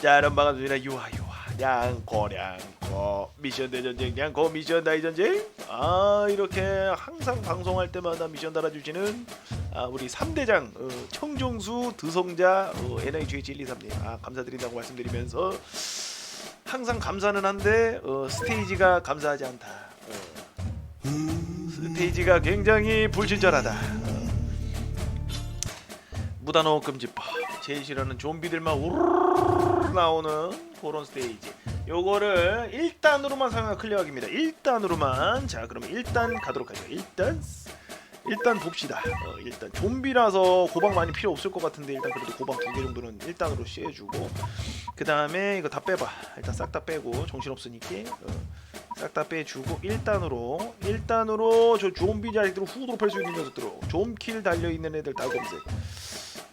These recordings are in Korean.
자 여러분 반갑습니다 유하 유하 양코 양코 미션 대전쟁 양코 미션 다이전쟁. 아 이렇게 항상 방송할 때마다 미션 달아주시는 아 우리 3대장 어, 청종수 드성자 어, NHH 123님. 아 감사드린다고 말씀드리면서 항상 감사는 한데 어, 스테이지가 감사하지 않다. 어, 스테이지가 굉장히 불친절하다. 어. 무단호 금지법. 제일 싫어하는 좀비들만 우르르 나오는 그런 스테이지. 요거를 1단으로만 사용하 클리어하기입니다. 1단으로만. 자 그러면 일단 가도록 하죠. 일단 일단 봅시다. 어, 일단 좀비라서 고방 많이 필요 없을 것 같은데 일단 그래도 고방 두 개 정도는 1단으로 씌해주고. 그 다음에 이거 다 빼봐. 일단 싹 다 빼고 정신없으니까 어, 싹다 빼주고 1단으로 1단으로 저 좀비 자리들을 후드로 팰수 있는 녀석들 좀킬 달려있는 애들 다 검색.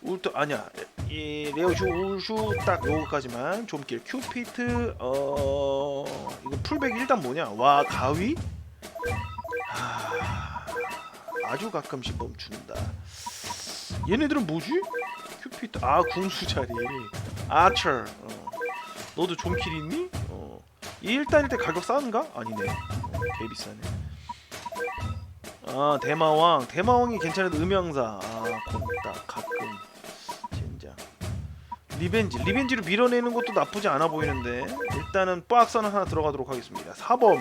울트 아니야 이 레오슈 울슈 딱 요거까지만 좀길 큐피트 어 이거 풀백 1단 뭐냐? 와 가위? 하... 아주 가끔씩 멈춘다. 얘네들은 뭐지? 큐피트 아 궁수자리. 아처 어. 너도 좀킬 있니? 어. 이 1단일 때 가격 싸는가? 아니네. 어, 개 비싸네. 아 대마왕. 대마왕이 괜찮은 음영사. 아 곤다 가끔 리벤지. 리벤지로 밀어내는 것도 나쁘지 않아 보이는데 일단은 박스는 하나 들어가도록 하겠습니다. 4번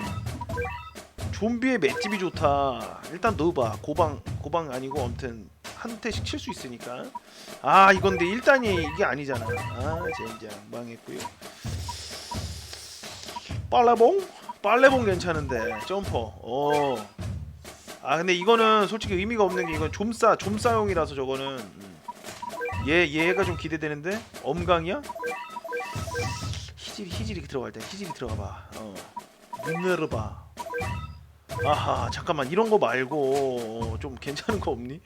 좀비의 맷집이 좋다. 일단 넣어봐. 고방 고방 아니고 아무튼 한 대씩 칠 수 있으니까. 아 이건데 1단이 이게 아니잖아. 아 젠장. 망했고요. 빨래봉? 빨래봉 괜찮은데. 점퍼. 어. 아 근데 이거는 솔직히 의미가 없는 게 이건 좀싸 좀싸용이라서 저거는. 음. 얘 얘가 좀 기대되는데? 엄강이야? 희질이 희질이 들어갈 때 희질이 들어가봐. 어. 미네르바 아하 잠깐만. 이런 거 말고 어, 좀 괜찮은 거 없니?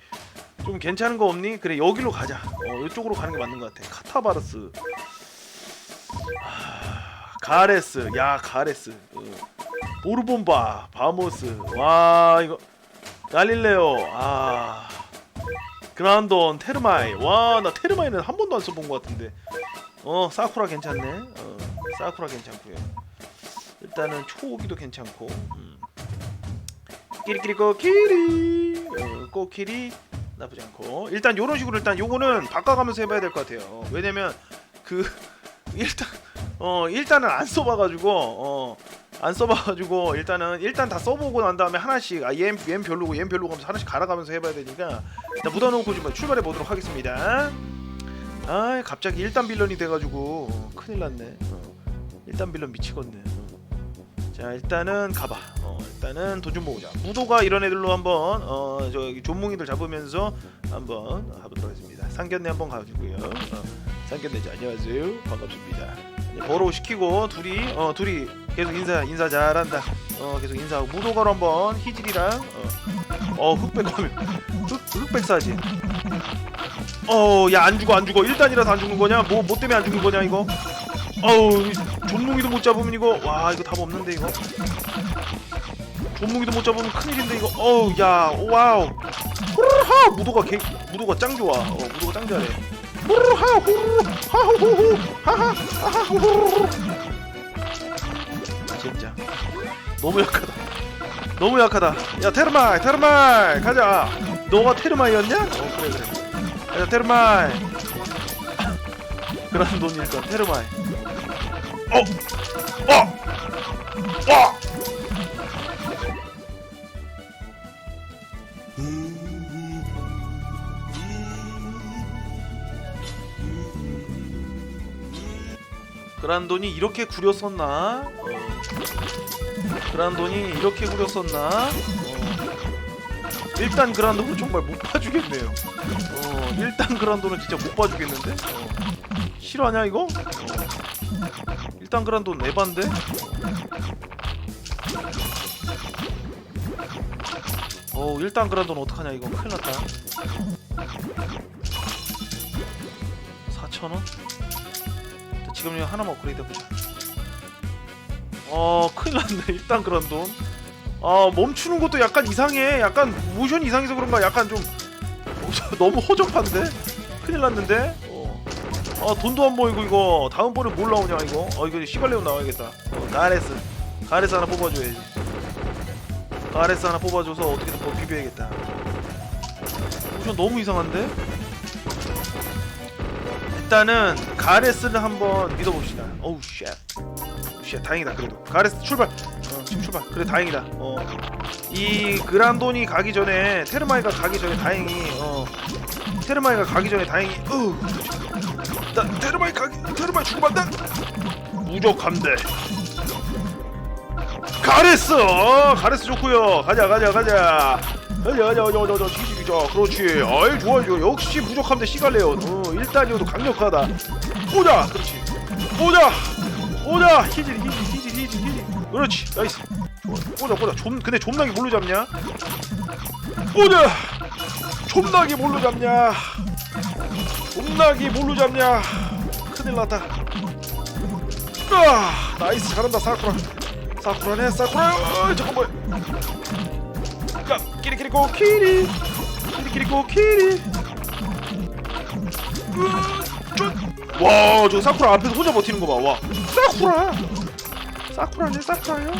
좀 괜찮은 거 없니? 그래 여기로 가자. 어 이쪽으로 가는 게 맞는 것 같아. 카타바르스. 아, 가레스. 야 가레스. 어. 보르본바 바모스. 와 이거. 갈릴레오. 아 그란돈 테르마이. 와 나 테르마이는 한 번도 안 써본 것 같은데. 어 사쿠라 괜찮네. 어 사쿠라 괜찮고요. 일단은 초기도 괜찮고. 음. 끼리끼리 꼬끼리. 어, 꼬끼리 나쁘지 않고. 일단 요런 식으로 일단 요거는 바꿔가면서 해봐야 될 것 같아요. 왜냐면 그 일단 어 일단은 안 써봐가지고 어 안 써봐가지고 일단은 일단 다 써보고 난 다음에 하나씩 아 얘는, 얘는 별로고 얘는 별로고 하면서 하나씩 갈아가면서 해봐야 되니까. 일단 묻어놓고 좀 출발해 보도록 하겠습니다. 아 갑자기 일단 빌런이 돼가지고. 어, 큰일 났네. 어, 일단 빌런 미치겠네. 어. 자 일단은 가봐. 어, 일단은 돈 좀 모으자. 무도가 이런 애들로 한번 어 저기 존뭉이들 잡으면서 한번 가보도록 하겠습니다. 상견례 한번 가지고요. 어, 상견례자 안녕하세요. 반갑습니다 버로 시키고 둘이 어 둘이 계속 인사 인사 잘한다. 어 계속 인사하고 무도가로 한번 희질이랑 어, 어 흑백 하면 흑, 흑백 사지 어야 안 죽어 안 죽어. 일단이라서 안 죽는 거냐? 뭐뭐 때문에 안 죽는 거냐 이거? 어우 존뭉이도 못 잡으면 이거 와 이거 답 없는데 이거? 존뭉이도 못 잡으면 큰일인데 이거? 어우 야 와우. 후루하 무도가 개 무도가 짱 좋아. 어 무도가 짱 잘해 후루루 진짜 너무 약하다 너무 약하다 야 테르마이 테르마이 가자 너가 테르마이였냐? 어 그래 그래 야 테르마이 그런 돈이 일단 테르마이 어! 어! 어! 그란돈이 이렇게 구렸었나? 어. 그란돈이 이렇게 구렸었나? 어. 일단 그란돈은 정말 못 봐주겠네요. 어, 일단 그란돈은 진짜 못 봐주겠는데? 어. 실화냐 이거? 어. 일단 그란돈 에반데? 어 일단 그란돈 어떡하냐 이거 큰일 났다 4천원? 지금 이거 하나만 업그레이드 해보자 어 큰일 났네 일단 그런 돈 아, 멈추는 것도 약간 이상해. 약간 모션이 이상해서 그런가? 약간 좀 너무 허접한데? 큰일 났는데? 어. 아 돈도 안 모이고 이거 다음번에 뭘 나오냐 이거 어 이거 시발레온 나와야겠다 어, 가레스 가레스 하나 뽑아줘야지 가레스 하나 뽑아줘서 어떻게든 뭐 비벼야겠다 오션 너무 이상한데? 일단은 가레스를 한번 믿어봅시다. 어우 쉣. 쉣 다행이다 그래도. 가레스 출발. 어, 출발. 그래 다행이다. 어. 이 그란돈이 가기 전에 테르마이가 가기 전에 다행히 어. 테르마이가 가기 전에 다행히 어. 나 테르마이 가기 테르마이 죽으면 안 무적함대. 가레스. 어, 가레스 좋고요. 가자 가자 가자. 가자 가자 가자 가자. 가자. 자 그렇지. 아이 좋아 좋아 역시 무적함대 시갈래요. 어 일단이어도 강력하다. 보자! 그렇지. 보자! 보자! 히질 히질 히질 히질 히질 그렇지. 나이스. 보자 보자. 좀 근데 존나게 뭘로 잡냐? 보자! 존나게 뭘로 잡냐? 존나게 뭘로 잡냐? 큰일 났다. 아 나이스. 잘한다 사쿠라. 사쿠라네 사쿠라. 어, 잠깐만. 야 키리키리 코키리 키리키리 코키리 와저 사쿠라 앞에서 혼자 버티는 거봐와. 사쿠라. 사쿠라네 사쿠라요?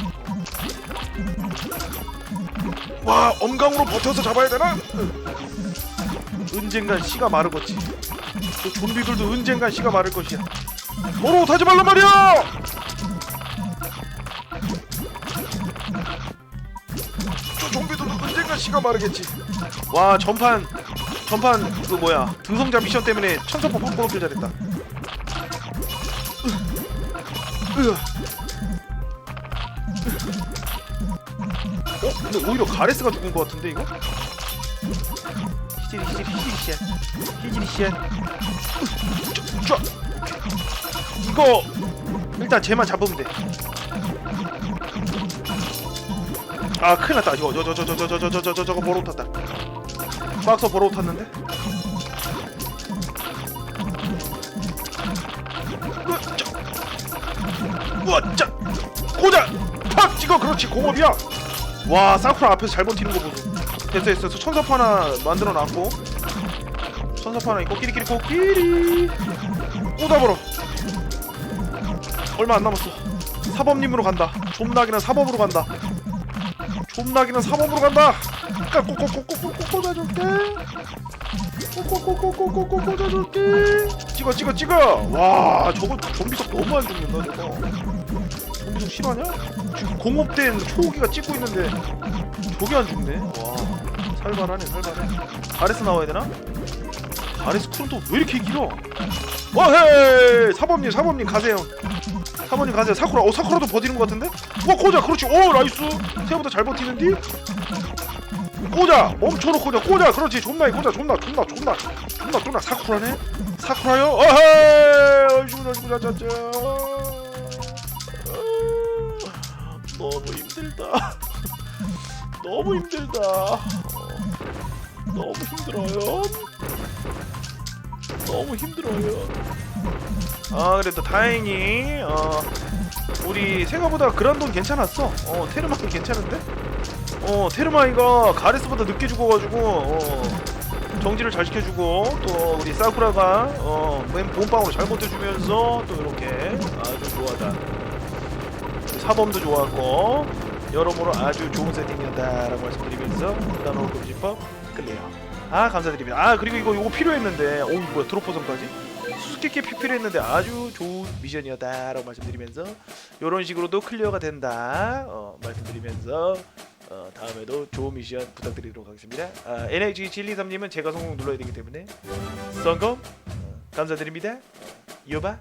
와 엄강으로 버텨서 잡아야 되나? 언젠간 씨가 마르겠지 저 좀비들도 언젠간 씨가 마를 것이야. 타지 말란 말이야! 저 좀비들도 언젠간 씨가 마르겠지 와 전판 전판 그 뭐야 등성자 미션 때문에 천석포 뽀뽀롭게 잘했다 으, 으. 어? 근데 오히려 가레스가 죽은 것 같은데 이거? 히지리 히지리 히지리 씨앗 히지리 씨앗 쫙 이거 일단 쟤만 잡으면 돼아 큰일 났다 이거 저저저저저저저저저 저거 보러 탔다 박서 보러 탔는데? 우와 짜 고자 팍! 찍어 그렇지 공업이야. 와 사쿠라 앞에서 잘 버티는 거 보소. 됐어 됐어 천사파 하나 만들어 놨고. 천사파 하나 있고 끼리끼리 코끼리. 꼬다 버려. 얼마 안 남았어. 사범님으로 간다. 좀나기는 사범으로 간다. 좀나기는 사범으로 간다 꼬꼬꼬꼬꼬꼬꼬 꽂아줄게. 꼬꼬꼬꼬꼬꼬꼬 꽂아줄게. 찍어 찍어 찍어. 와 저거 좀비석 너무 안 죽는다 저거. 좀비석 실화냐? 지금 공업된 초호기가 찍고 있는데 저게 안 죽네. 와 살벌하네 살벌해. 가레스 나와야 되나? 가레스 쿨은 또 왜 이렇게 길어? 와헤이 사범님 사범님 가세요. 사범님 가세요. 사쿠라 어 사쿠라도 버티는 것 같은데? 와 고자 그렇지. 오 나이스. 생각보다 잘 버티는디? 꽂아! 멈춰놓고 그냥 꽂아! 그렇지 존나 꽂아 존나 존나 존나 존나 존나. 사쿠라네? 사쿠라요? 어헤이! 어이구 어이구 자자자 너무 힘들다. 너무 힘들다. 너무 힘들어요. 너무 힘들어요. 아 그래도 다행히 어 우리 생각보다 그란돈 괜찮았어. 어 테르마이 괜찮은데 어 테르마이가 가레스보다 늦게 죽어가지고 어 정지를 잘 시켜주고 또 우리 사쿠라가 어맨 본방으로 잘 버텨주면서 또 이렇게 아주 좋아다. 사범도 좋았고 여러모로 아주 좋은 세팅이었다라고 말씀드리면서 나노 금지법 클리어 아 감사드립니다. 아 그리고 이거 이거 필요했는데 어우 뭐야 드롭버전까지? 수수께끼 피- 필요했는데 아주 좋은 미션이었다라고 말씀드리면서 이런 식으로도 클리어가 된다 어, 말씀드리면서 어, 다음에도 좋은 미션 부탁드리도록 하겠습니다. 아, NH 723님은 제가 성공 눌러야 되기 때문에 성공 어, 감사드립니다. 유바